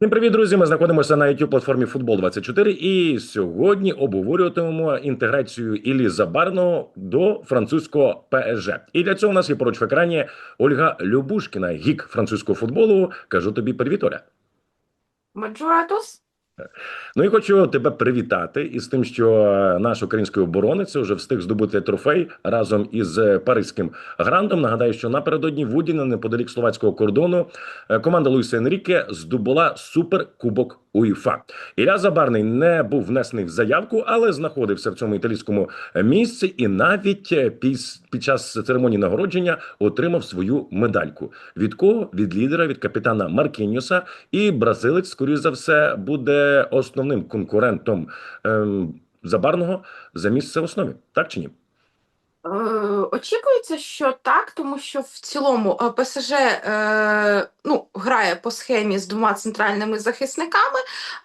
Всім привіт, друзі! Ми знаходимося на youtube платформі Футбол 24 і сьогодні обговорюватимемо інтеграцію Іллі Забарного до французького ПСЖ. І для цього у нас є поруч в екрані Ольга Любушкіна, гік французького футболу. Кажу тобі привіт, Оля. Tous. Ну і хочу тебе привітати із тим, що е, наш український оборонець вже встиг здобути трофей разом із е, паризьким грандом. Нагадаю, що напередодні в Удіна, неподалік словацького кордону, е, команда Луїса Енріке здобула суперкубок УЄФА. Ілля Забарний не був внесений в заявку, але знаходився в цьому італійському місці і навіть під час церемонії нагородження отримав свою медальку. Від кого? Від лідера, від капітана Маркіньоса. І бразилець, скоріш за все, буде основним конкурентом ем, Забарного за місце в основі. Так чи ні? Е, Очікується, що так, тому що в цілому е, ПСЖ е, ну, грає по схемі з двома центральними захисниками.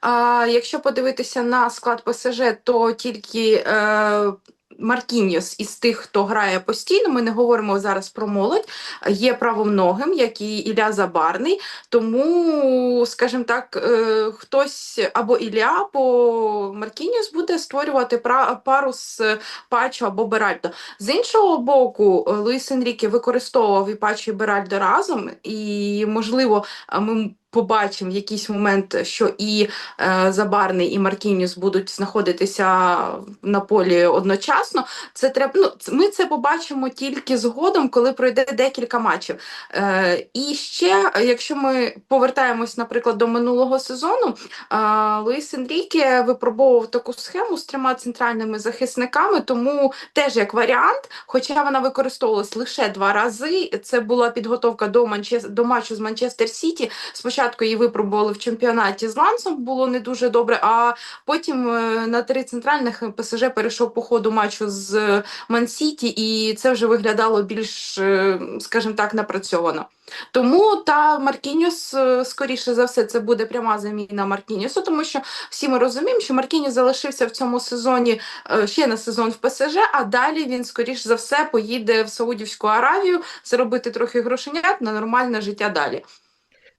Е, якщо подивитися на склад ПСЖ, то тільки е, Маркіньос із тих, хто грає постійно, ми не говоримо зараз про молодь, є правоногим, як і Ілля Забарний. Тому, скажімо так, е, хтось або Ілля, або Маркіньос буде створювати пару з Пачо або Беральдо. З іншого боку, Луїс Енріке використовував і Пачо і Беральдо разом, і, можливо, ми побачимо в якийсь момент, що і е, Забарний, і Маркініус будуть знаходитися на полі одночасно. Це треба. Ну, ми це побачимо тільки згодом, коли пройде декілька матчів. Е, і ще, якщо ми повертаємось, наприклад, до минулого сезону, е, Луїс Енріке випробовував таку схему з трьома центральними захисниками, тому теж як варіант, хоча вона використовувалась лише два рази. Це була підготовка до Манчес... до матчу з Манчестер Сіті. Спочатку її випробували в чемпіонаті з Лансом, було не дуже добре. А потім е, на три центральних ПСЖ перейшов по ходу матчу з Ман-Сіті, і це вже виглядало більш, е, скажімо так, напрацьовано. Тому та Маркіньос, е, скоріше за все, це буде пряма заміна Маркіньосу, тому що всі ми розуміємо, що Маркіньос залишився в цьому сезоні ще на сезон в ПСЖ, а далі він, скоріш за все, поїде в Саудівську Аравію заробити трохи грошенят на нормальне життя далі.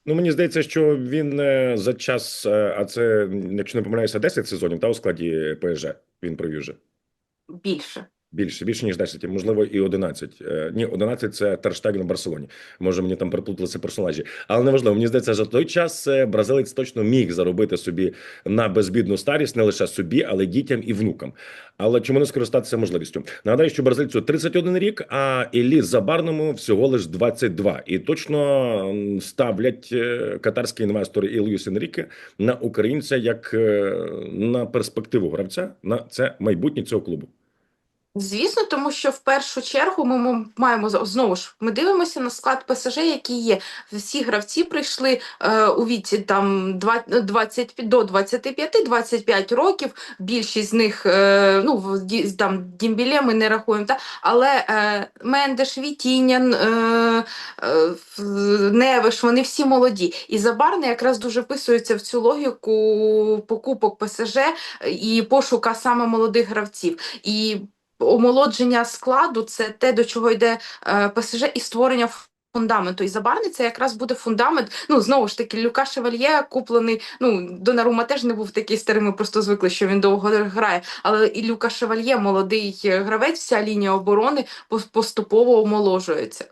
Ну мені здається, що він е, за час, е, а це, якщо не помиляюся, 10 сезонів та у складі ПСЖ він провів вже. Більше. Більше, більше ніж 10, можливо, і 11. Е, Ні, 11 – це Терштеген в Барселоні. Може, мені там переплуталися персонажі. Але неважливо, мені здається, за той час е, бразилець точно міг заробити собі на безбідну старість не лише собі, але й дітям і внукам. Але чому не скористатися можливістю? Нагадаю, що бразильцю 31 рік, а Іллі Забарному всього лиш 22. І точно ставлять е, катарські інвестори і Луїс на українця як на перспективу гравця, на це майбутнє цього клубу. Звісно, тому що в першу чергу ми маємо знову ж ми дивимося на склад ПСЖ, який є. Всі гравці прийшли е, у віці там два- 20 до 25-25 років. Більшість з них е, ну там Дімбіле ми не рахуємо, та але е, Мендеш, Вітінян, е, е, Невиш, вони всі молоді. І Забарний якраз дуже вписується в цю логіку покупок ПСЖ і пошука саме молодих гравців. І омолодження складу це те, до чого йде е, ПСЖ, і створення фундаменту. І Забарний це якраз буде фундамент. Ну, знову ж таки, Люка Шевальє куплений. Ну, Донарума теж не був такий старий, ми просто звикли, що він довго грає. Але і Люка Шевальє, молодий гравець, вся лінія оборони пос- поступово омоложується.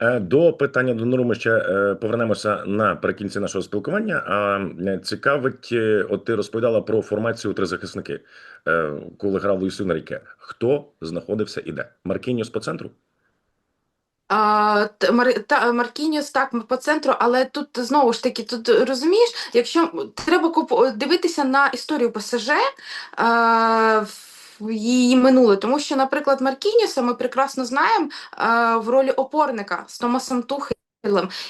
Е, До питання до Нуру ми ще е, повернемося наприкінці нашого спілкування. А е, цікавить, от ти розповідала про формацію три захисники, коли грав Луїс Енріке. Хто знаходився і де? Маркініус по центру? А, та, Маркініус так по центру, але тут знову ж таки, тут розумієш, якщо треба дивитися на історію ПСЖ, в її минуле, тому що, наприклад, Маркініса ми прекрасно знаємо в ролі опорника з Томасом Тухелем.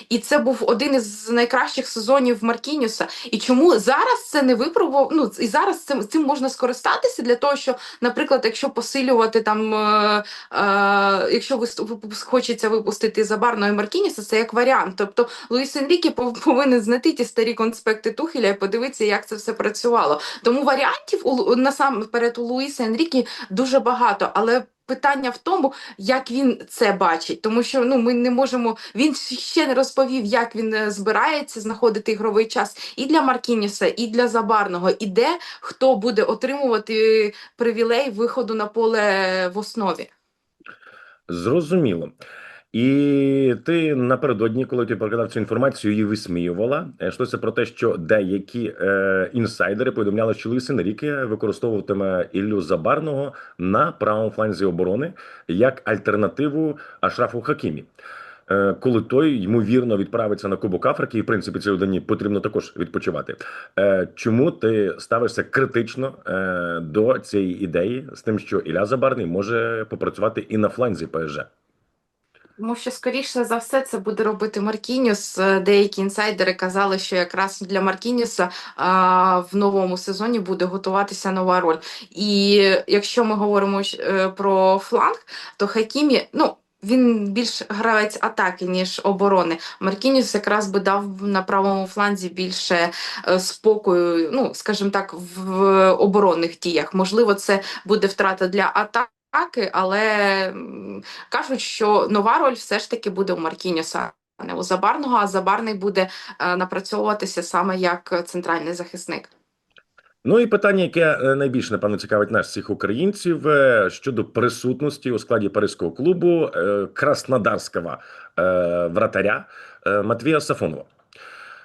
І це був один із найкращих сезонів Маркініуса. І чому зараз це не випробував? Ну і зараз цим, цим можна скористатися для того, що, наприклад, якщо посилювати там, е, е, якщо ви хочеться випустити Забарного і Маркініса, це як варіант. Тобто Луїс Енріке повинен знайти ті старі конспекти Тухеля і подивитися, як це все працювало. Тому варіантів у насамперед у Луїса Енріке дуже багато, але питання в тому, як він це бачить, тому що ну ми не можемо. Він ще не розповів, як він е, збирається знаходити ігровий час і для Маркініса, і для Забарного, і де хто буде отримувати привілей виходу на поле в основі. Зрозуміло. І ти напередодні, коли ти прокидав цю інформацію, її висміювала. Е, Йшлося про те, що деякі е, інсайдери повідомляли, що Луїс Енріке використовуватиме Іллю Забарного на правому фланзі оборони як альтернативу Ашрафу Хакімі. Е, Коли той ймовірно відправиться на Кубок Африки, і в принципі цій людині потрібно також відпочивати. Е, Чому ти ставишся критично е, до цієї ідеї з тим, що Ілля Забарний може попрацювати і на фланзі ПСЖ? Тому що, скоріше за все, це буде робити Маркініус. Е, Деякі інсайдери казали, що якраз для Маркініуса а, в новому сезоні буде готуватися нова роль. І якщо ми говоримо е, про фланг, то Хакімі, ну. Він більш гравець атаки, ніж оборони. Маркініус якраз би дав на правому фланзі більше е, спокою, ну, скажімо так, в оборонних діях. Можливо, це буде втрата для атаки, але кажуть, що нова роль все ж таки буде у Маркініуса, а не у Забарного, а Забарний буде е, напрацьовуватися саме як центральний захисник. Ну і питання, яке е, найбільше напевно цікавить нас всіх українців е, щодо присутності у складі паризького клубу е, краснодарського е, вратаря е, Матвія Сафонова.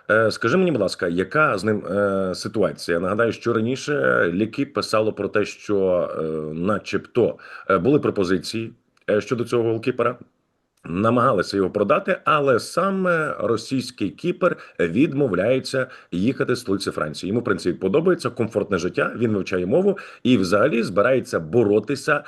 Е, Скажи мені, будь ласка, яка з ним е, ситуація? Нагадаю, що раніше Ліки писало про те, що, е, начебто, були пропозиції щодо цього голкіпера. Намагалися його продати, але саме російський кіпер відмовляється їхати з столиці Франції. Йому в принципі подобається комфортне життя. Він вивчає мову і, взагалі, збирається боротися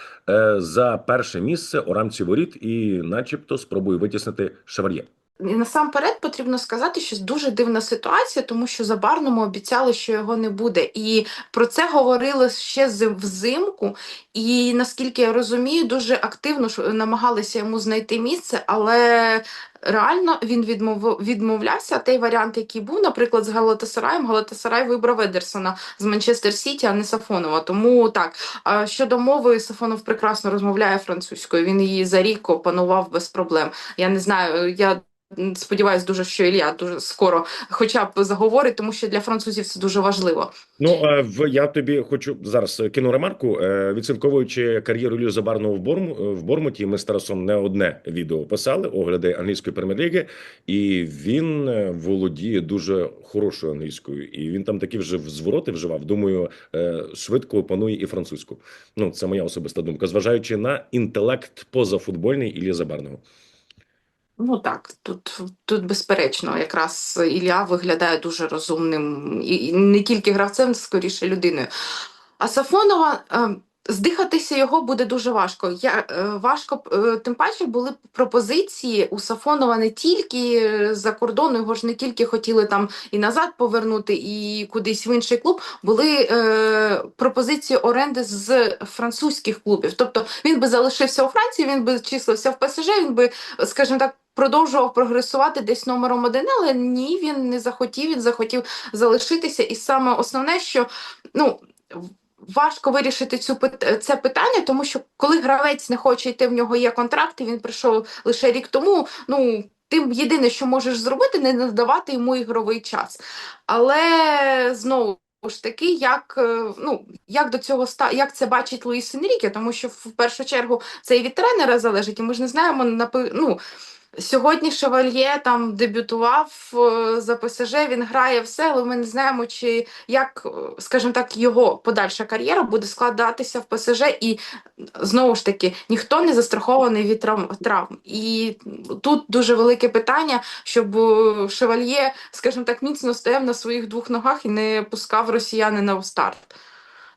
за перше місце у рамці воріт і, начебто, спробує витіснити Шевар'є. І насамперед потрібно сказати, що дуже дивна ситуація, тому що Забарному обіцяли, що його не буде. І про це говорили ще взимку. І наскільки я розумію, дуже активно намагалися йому знайти місце, але реально він відмов... відмовлявся. Той варіант, який був, наприклад, з Галатасараєм, Галатасарай вибрав Едерсона з Манчестер Сіті, а не Сафонова. Тому так. Щодо мови, Сафонов прекрасно розмовляє французькою. Він її за рік опанував без проблем. Я не знаю, я. Сподіваюсь дуже, що Ілля дуже скоро хоча б заговорить, тому що для французів це дуже важливо. Ну е, я тобі хочу зараз е, кину ремарку. Е, Відслідковуючи кар'єру Іллі Забарного в Борму в Бормуті, ми з Тарасом не одне відео писали, огляди англійської прем'єр-ліги, і він володіє дуже хорошою англійською, і він там такі вже звороти вживав. Думаю, швидко опанує і французьку. Ну це моя особиста думка, зважаючи на інтелект позафутбольний Іллі Забарного. Ну так, тут, тут безперечно, якраз Ілля виглядає дуже розумним і, не тільки гравцем, скоріше людиною. А Сафонова. е, Здихатися його буде дуже важко. Я е, важко е, тим паче були пропозиції у Сафонова не тільки за кордону, його ж не тільки хотіли там і назад повернути, і кудись в інший клуб. Були е, пропозиції оренди з французьких клубів. Тобто він би залишився у Франції, він би числився в ПСЖ, він би, скажімо так. Продовжував прогресувати десь номером один, але ні, він не захотів, він захотів залишитися. І саме основне, що ну важко вирішити цю це питання, тому що коли гравець не хоче йти, в нього є контракт, і він прийшов лише рік тому. Ну ти єдине, що можеш зробити, не надавати йому ігровий час. Але знову. ж таки, як, е, ну, як до цього ста, як це бачить Луїс Енріке, тому що в першу чергу це і від тренера залежить, і ми ж не знаємо, напи- ну, Сьогодні Шевальє там дебютував е, за ПСЖ, він грає все, але ми не знаємо, чи як, е, скажімо так, його подальша кар'єра буде складатися в ПСЖ, і знову ж таки ніхто не застрахований від травм. І тут дуже велике питання, щоб е, Шевальє, скажімо так, міцно стояв на своїх двох ногах і не пускав росіянина в старт.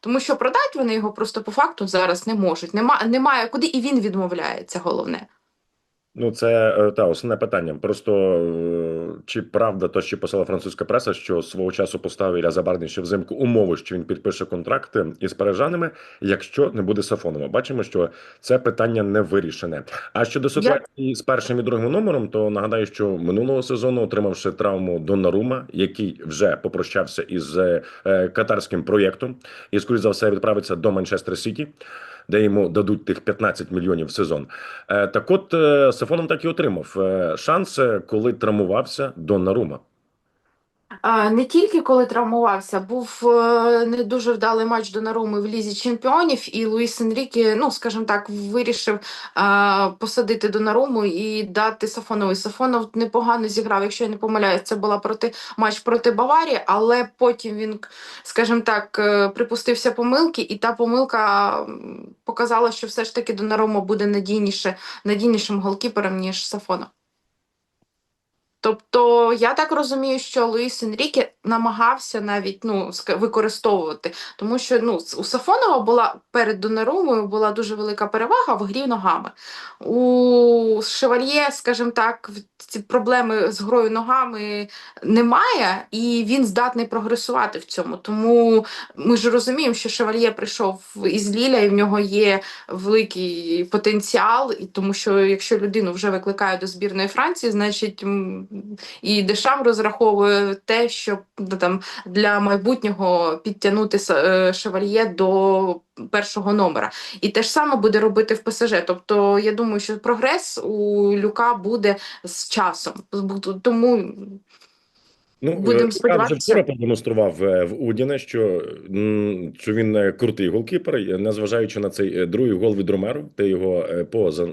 Тому що продати вони його просто по факту зараз не можуть. Нема, немає куди, і він відмовляється, головне. Ну, це е, та основне питання. Просто е, чи правда то, що писала французька преса, що свого часу поставив Ілля Забарний ще взимку умови, що він підпише контракти із парижанами, якщо не буде Сафонова. Бачимо, що це питання не вирішене. А щодо ситуації з першим і другим номером, то нагадаю, що минулого сезону, отримавши травму Донарума, який вже попрощався із е, катарським проєктом, і скоріш за все відправиться до Манчестер Сіті. Де йому дадуть тих 15 мільйонів в сезон. Е, Так от е, Сафонов так і отримав е, шанс, коли травмувався Донарума. А, Не тільки коли травмувався, був е, не дуже вдалий матч Донаруми в Лізі Чемпіонів, і Луїс Енріке, ну скажімо так, вирішив посадити Донаруму і дати Сафонову. Сафонов непогано зіграв, якщо я не помиляюсь, це була проти матч проти Баварії, але потім він, скажімо так, е, припустився помилки, і та помилка показала, що все ж таки Донарума буде надійніше, надійнішим голкіпером, ніж Сафонов. Тобто я так розумію, що Луїс Енріке намагався навіть ну використовувати, тому що ну у Сафонова була перед Донарумою була дуже велика перевага в грі ногами. У Шевальє, скажімо так, ці проблеми з грою ногами немає, і він здатний прогресувати в цьому. Тому ми ж розуміємо, що Шевальє прийшов із Ліля, і в нього є великий потенціал, і тому що якщо людину вже викликають до збірної Франції, значить і Дешам розраховує те, щоб ну, там для майбутнього підтягнути е, Шевальє до першого номера. І те ж саме буде робити в ПСЖ. Тобто, я думаю, що прогрес у Люка буде з часом. Тому Ну, Будемо е, вже сподіватися. вчора продемонстрував е, в Удіне, що, що він е, крутий голкіпер, незважаючи на цей другий гол від Ромеру, ти його поза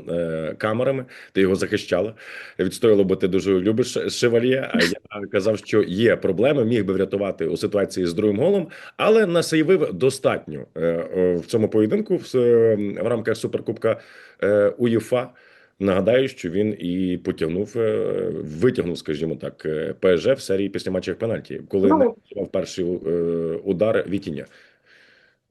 камерами, ти його захищала. Відстояло, бо ти дуже любиш шевальє. А я казав, що є проблеми, міг би врятувати у ситуації з другим голом, але насейвив достатньо в цьому поєдинку в, рамках Суперкубка УЄФА. Нагадаю, що він і потягнув, е, витягнув, скажімо так, е, ПСЖ в серії після матчів пенальті, коли Ну. не перший е, удар Вітіння.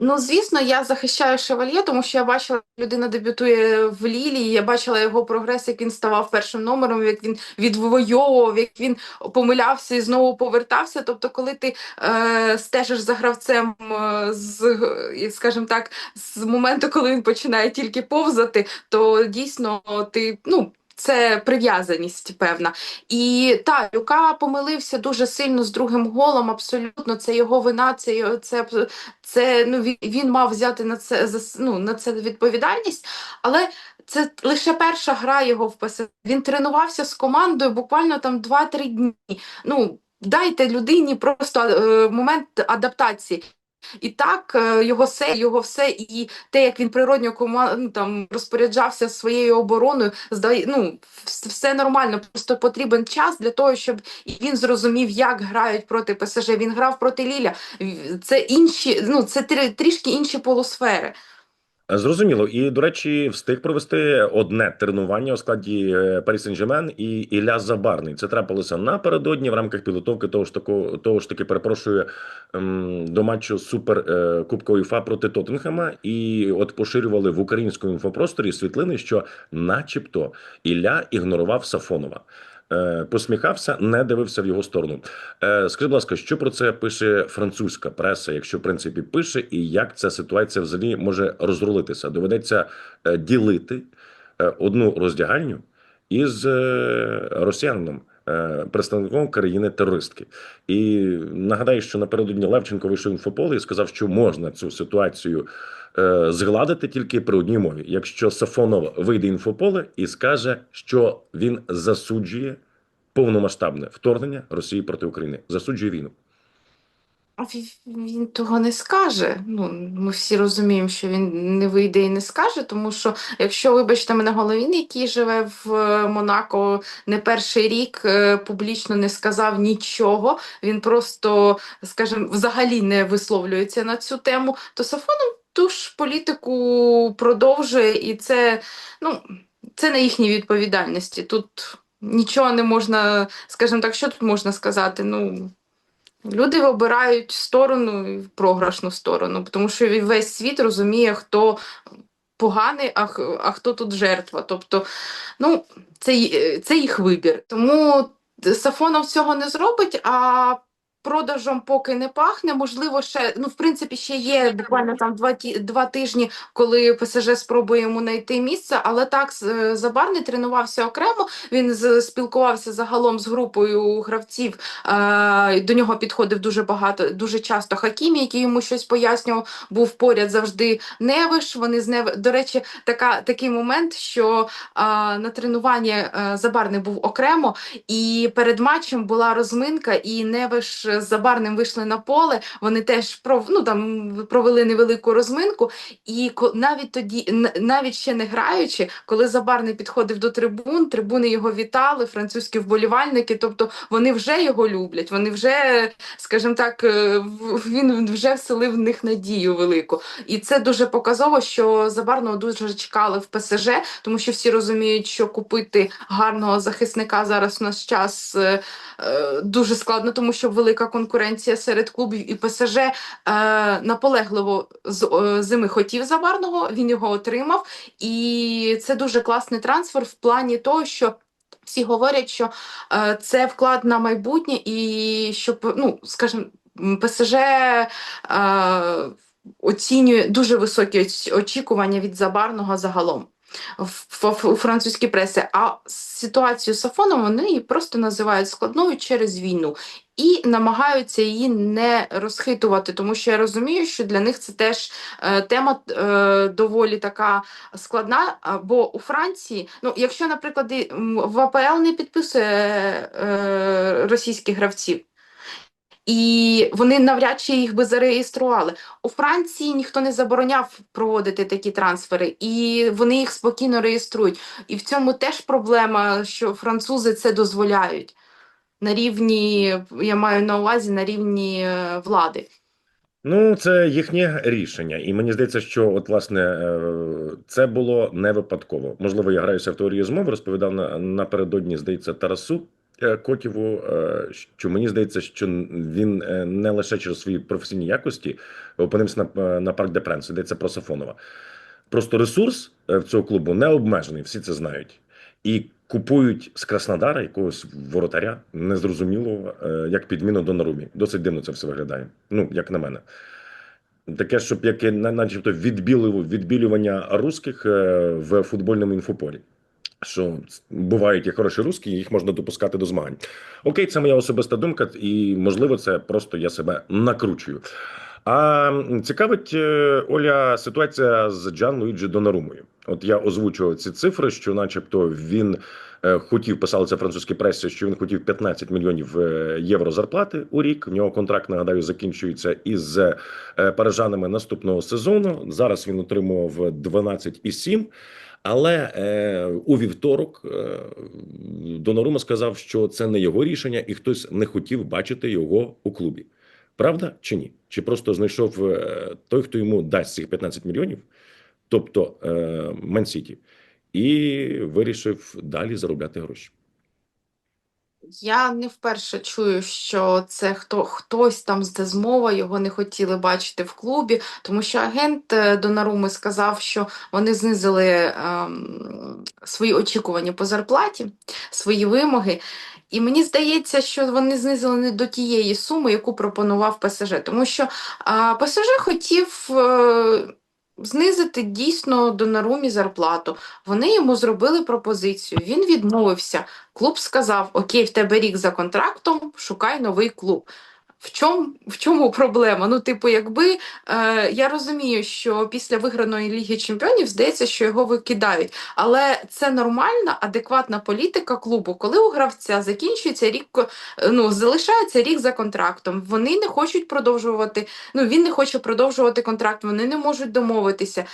Ну, звісно, я захищаю Шевальє, тому що я бачила, як людина дебютує в Лілії. Я бачила його прогрес, як він ставав першим номером, як він відвоював, як він помилявся і знову повертався. Тобто, коли ти е, стежиш за гравцем е, з, скажімо так, з моменту, коли він починає тільки повзати, то дійсно ти ну. Це прив'язаність певна. І та Люка помилився дуже сильно з другим голом. Абсолютно, це його вина, це це це ну він, він мав взяти на це ну, на це відповідальність, але це лише перша гра його в ПСЖ. Він тренувався з командою буквально там 2-3 дні. Ну дайте людині просто е, момент адаптації. І так е, його все, його все, і те, як він природньо кома- ну, там розпоряджався своєю обороною, здає, ну, все нормально. Просто потрібен час для того, щоб він зрозумів, як грають проти ПСЖ. Він грав проти Ліля. Це інші, ну це трі- трішки інші полусфери. Зрозуміло, і до речі, встиг провести одне тренування у складі е, Парі Сен-Жермен і Ілля Забарний. Це трапилося напередодні в рамках підготовки того ж таку, того ж таки перепрошую ем, до матчу Супер е, УЄФА проти Тоттенхема. І от поширювали в українському інфопросторі світлини, що, начебто, Ілля ігнорував Сафонова. Е, Посміхався, не дивився в його сторону. Е, Скажіть, будь ласка, що про це пише французька преса, якщо в принципі пише, і як ця ситуація взагалі може розрулитися? Доведеться е, ділити одну роздягальню із росіянином, представником країни терористки. І нагадаю, що напередодні Левченко вийшов в інфополе і сказав, що можна цю ситуацію е, згладити тільки при одній мові. Якщо Сафонов вийде в інфополе і скаже, що він засуджує повномасштабне вторгнення Росії проти України, засуджує війну. Він того не скаже. Ну, ми всі розуміємо, що він не вийде і не скаже, тому що якщо, вибачте мене, Головін, який живе в е, Монако не перший рік, е, публічно не сказав нічого, він просто, скажімо, взагалі не висловлюється на цю тему, то Сафонов ту ж політику продовжує, і це, ну, це на їхній відповідальності. Тут нічого не можна, скажімо так, що тут можна сказати? Ну. Люди обирають сторону, програшну сторону, тому що весь світ розуміє, хто поганий, а, а хто тут жертва. Тобто, ну, це, це їх вибір. Тому Сафонов цього не зробить, а продажем поки не пахне. Можливо, ще ну в принципі ще є буквально там два ті два тижні, коли ПСЖ спробує йому знайти місце. Але так е, Забарний тренувався окремо. Він спілкувався загалом з групою гравців. Е, до нього підходив дуже багато, дуже часто Хакімі, який йому щось пояснював. Був поряд завжди Невиш. Вони з Нев... До речі, така такий момент, що а, на тренуванні е, Забарний був окремо, і перед матчем була розминка, і Невиш Забарним вийшли на поле. Вони теж пров... ну, там, провели невелику розминку. І навіть тоді, навіть ще не граючи, коли Забарний підходив до трибун, трибуни його вітали, французькі вболівальники. Тобто вони вже його люблять, вони вже, скажімо так, е, він вже вселив в них надію велику. І це дуже показово, що Забарного дуже чекали в ПСЖ, тому що всі розуміють, що купити гарного захисника зараз у нас час е, е, дуже складно, тому що велика конкуренція серед клубів, і ПСЖ е, наполегливо з е, зими хотів Забарного, він його отримав. І це дуже класний трансфер в плані того, що. Всі говорять, що е, це вклад на майбутнє, і щоб, ну, скажімо, ПСЖ е, оцінює дуже високі очікування від Забарного загалом в, в, у французькій пресі. А ситуацію з Афоном вони її просто називають складною через війну і намагаються її не розхитувати, тому що я розумію, що для них це теж е, тема е, доволі така складна. Бо у Франції, ну якщо, наприклад, в АПЛ не підписує е, російських гравців. І вони навряд чи їх би зареєстрували. У Франції ніхто не забороняв проводити такі трансфери, і вони їх спокійно реєструють. І в цьому теж проблема, що французи це дозволяють на рівні, я маю на увазі на рівні е, влади. Ну, це їхнє рішення, і мені здається, що от власне е, це було не випадково. Можливо, я граюся в теорію змови, розповідав на напередодні, здається, Тарасу е, Котєву, е, що мені здається, що він не лише через свої професійні якості опинився на, на парк де Пренс, йдеться про Сафонова. Просто ресурс цього клубу не обмежений, всі це знають. І купують з Краснодара якогось воротаря, незрозуміло, е, як підміну до Нарумі. Досить дивно це все виглядає. Ну, як на мене. Таке, щоб яке на- начебто відбілювання русських е, в футбольному інфополі. Що бувають і хороші русські, їх можна допускати до змагань. Окей, це моя особиста думка, і можливо, це просто я себе накручую. А цікавить е, Оля ситуація з Джан Луїджі Донарумою. От я озвучував ці цифри, що, начебто, він е, хотів писали це французькій пресі, що він хотів 15 мільйонів е, євро зарплати у рік. У нього контракт нагадаю закінчується із е, парижанами наступного сезону. Зараз він отримував 12,7. Але е, у вівторок е, Донорума сказав, що це не його рішення, і хтось не хотів бачити його у клубі. Правда чи ні? Чи просто знайшов той, хто йому дасть цих 15 мільйонів, тобто е, і вирішив далі заробляти гроші. Я не вперше чую, що це хто хтось там з змова, його не хотіли бачити в клубі, тому що агент е, Донаруми сказав, що вони знизили ем, свої очікування по зарплаті, свої вимоги. І мені здається, що вони знизили не до тієї суми, яку пропонував ПСЖ, тому що а, ПСЖ хотів е, знизити дійсно Донарумі зарплату. Вони йому зробили пропозицію. Він відмовився. Клуб сказав: Окей, в тебе рік за контрактом, шукай новий клуб. В чому, в чому проблема? Ну, типу, якби е, я розумію, що після виграної Ліги Чемпіонів здається, що його викидають. Але це нормальна, адекватна політика клубу, коли у гравця закінчується рік, е, ну, залишається рік за контрактом. Вони не хочуть продовжувати. Ну, він не хоче продовжувати контракт, вони не можуть домовитися.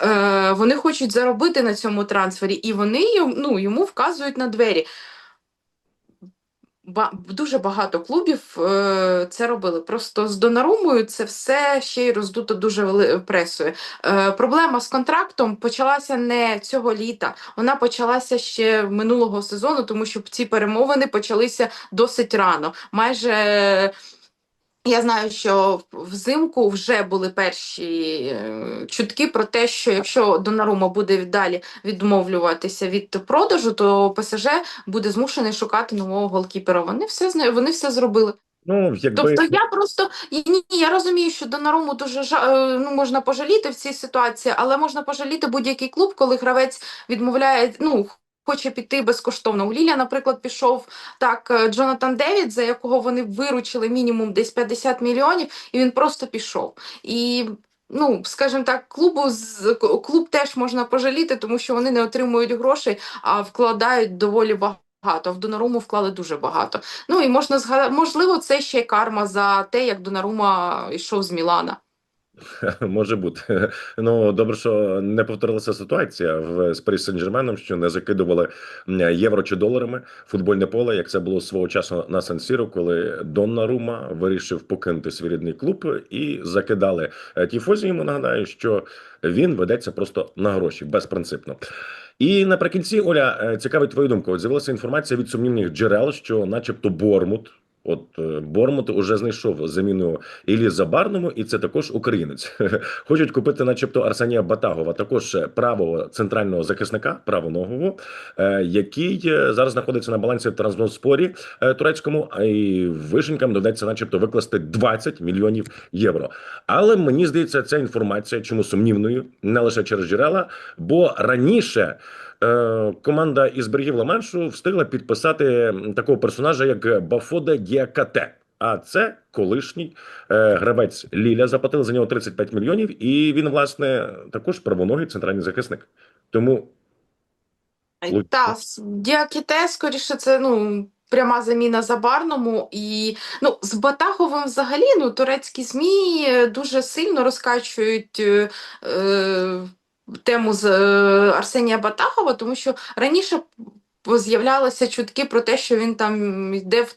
Е, вони хочуть заробити на цьому трансфері, і вони ну, йому вказують на двері. Ба дуже багато клубів е, це робили. Просто з Донарумою це все ще й роздуто дуже пресою. Е, проблема з контрактом почалася не цього літа, вона почалася ще минулого сезону, тому що ці перемовини почалися досить рано. Майже я знаю, що взимку вже були перші е, чутки про те, що якщо Донарума буде далі відмовлюватися від продажу, то ПСЖ буде змушений шукати нового голкіпера. Вони все вони все зробили. Ну, якби Тобто я просто ні, ні, я розумію, що Донаруму дуже жа- е, ну, можна пожаліти в цій ситуації, але можна пожаліти будь-який клуб, коли гравець відмовляє, ну. Хоче піти безкоштовно. У Ліля, наприклад, пішов так е, Джонатан Девід, за якого вони виручили мінімум десь 50 мільйонів, і він просто пішов. І, ну, скажімо так, клубу з клуб теж можна пожаліти, тому що вони не отримують грошей, а вкладають доволі багато. В Донаруму вклали дуже багато. Ну і можна згадати, можливо, це ще й карма за те, як Донарума йшов з Мілана. Може бути. Ну добре, що не повторилася ситуація в з Парі Сен-Жерменом, що не закидували євро чи доларами футбольне поле, як це було свого часу на Сан-Сіро, коли Доннарума вирішив покинути свій рідний клуб і закидали е, тіфозі. Йому нагадаю, що він ведеться просто на гроші безпринципно. І наприкінці, Оля, е, цікавить твою думку. От з'явилася інформація від сумнівних джерел, що, начебто, Бормут. От е, Бормут уже знайшов заміну Іллі Забарному, і це також українець. Хочуть купити, начебто, Арсенія Батагова, також правого центрального захисника, правоногого, е, який е, зараз знаходиться на балансі в Трансноспорі турецькому, і вишенькам доведеться, начебто, викласти 20 мільйонів євро. Але мені здається, ця інформація чому сумнівною, не лише через джерела, бо раніше. Е, Команда із берегів Ла-Маншу встигла підписати такого персонажа, як Бафоде Діакате. А це колишній е, гравець Ліля. Заплатили за нього 35 мільйонів, і він, власне, також правоногий центральний захисник. Тому Логічно. Та Діакіте, скоріше, це ну. Пряма заміна Забарному і ну з Батаговим взагалі ну турецькі змі е, дуже сильно розкачують е, е, тему з е, Арсенія Батахова, тому що раніше з'являлися чутки про те, що він там йде в,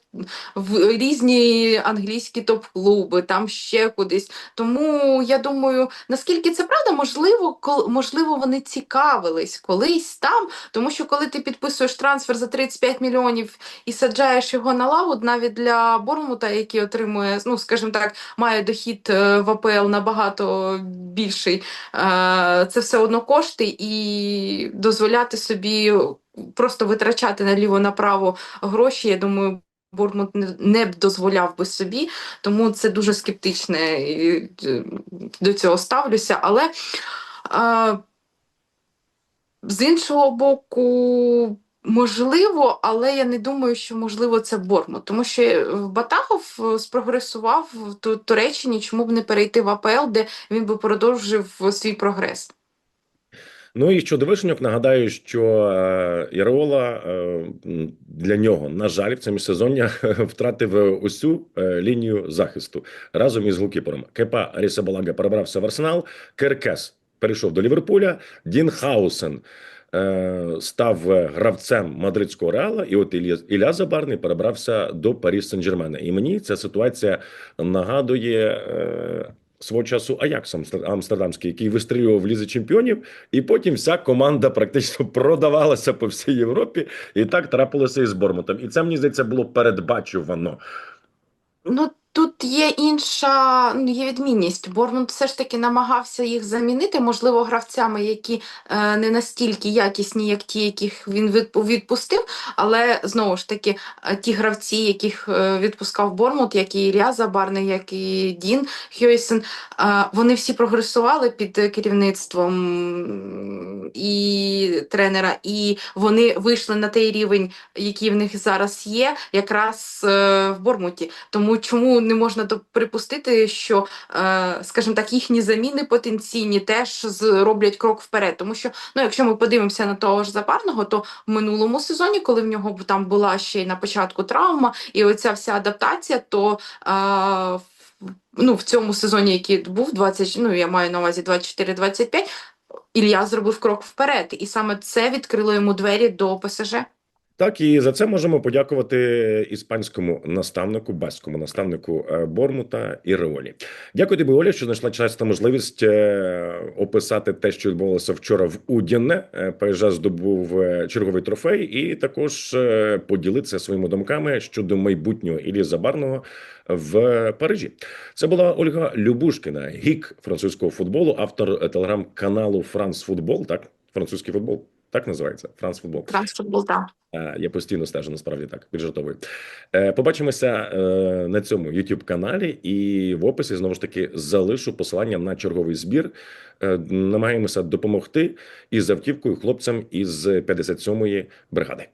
в різні англійські топ-клуби, там ще кудись. Тому я думаю, наскільки це правда, можливо, кол, можливо, вони цікавились колись там, тому що коли ти підписуєш трансфер за 35 мільйонів і саджаєш його на лаву, навіть для Бормута, який отримує, ну скажімо так, має дохід е, в АПЛ набагато більший, е, це все одно кошти і дозволяти собі просто витрачати наліво-направо гроші, я думаю. Бормут не- б дозволяв би собі, тому це дуже скептично е, до цього ставлюся. Але е, з іншого боку, можливо, але я не думаю, що можливо це Бормут, тому що е, Батахов е, спрогресував в Туреччині, чому б не перейти в АПЛ, де він би продовжив свій прогрес. Ну і щодо вишеньок, нагадаю, що е, Іреола е, для нього, на жаль, в цьому сезоні втратив усю е, лінію захисту разом із голкіпером. Кепа Рісабалага перебрався в Арсенал, Керкес перейшов до Ліверпуля, Дін Хаусен е, став гравцем мадридського реала, і от Ілля, Ілля Забарний перебрався до Парі Сен-Жермена. І мені ця ситуація нагадує. Свого часу Аякс Амстердамський, який вистрілював в лізі чемпіонів, і потім вся команда практично продавалася по всій Європі, і так трапилося і з Бормутом. І це мені здається було передбачувано. Ну, тут є інша, ну, є відмінність. Борнмут все ж таки намагався їх замінити, можливо, гравцями, які е, не настільки якісні, як ті, яких він відпустив. Але знову ж таки, е, ті гравці, яких е, відпускав Борнмут, як і Ілля Забарний, як і Дін Хьойсен, е, вони всі прогресували під керівництвом і тренера, і вони вийшли на той рівень, який в них зараз є, якраз е, в Бормуті. Тому чому не можна припустити, що, е, скажімо так, їхні заміни потенційні теж з- роблять крок вперед. Тому що, ну, якщо ми подивимося на того ж Запарного, то в минулому сезоні, коли в нього там була ще й на початку травма, і оця вся адаптація, то е, ну, в цьому сезоні, який був 20, ну, я маю на увазі 24-25, Ілля зробив крок вперед, і саме це відкрило йому двері до ПСЖ. Так, і за це можемо подякувати іспанському наставнику, баському наставнику е, Бормута і Реолі. Дякую тобі, Оля, що знайшла час та можливість е, описати те, що відбувалося вчора в Удіне. Е, ПСЖ здобув черговий трофей, і також поділитися своїми думками щодо майбутнього Іллі Забарного в Парижі. Це була Ольга Любушкіна, гік французького футболу, автор телеграм-каналу Франс Футбол. Так, французький футбол. Так називається Франсфутбол. Трансфутбол, так. Е, Я постійно стежу, насправді так, піджартовую. Е, Побачимося е, на цьому youtube каналі і в описі знову ж таки залишу посилання на черговий збір. Намагаємося допомогти із автівкою хлопцям із 57-ї бригади.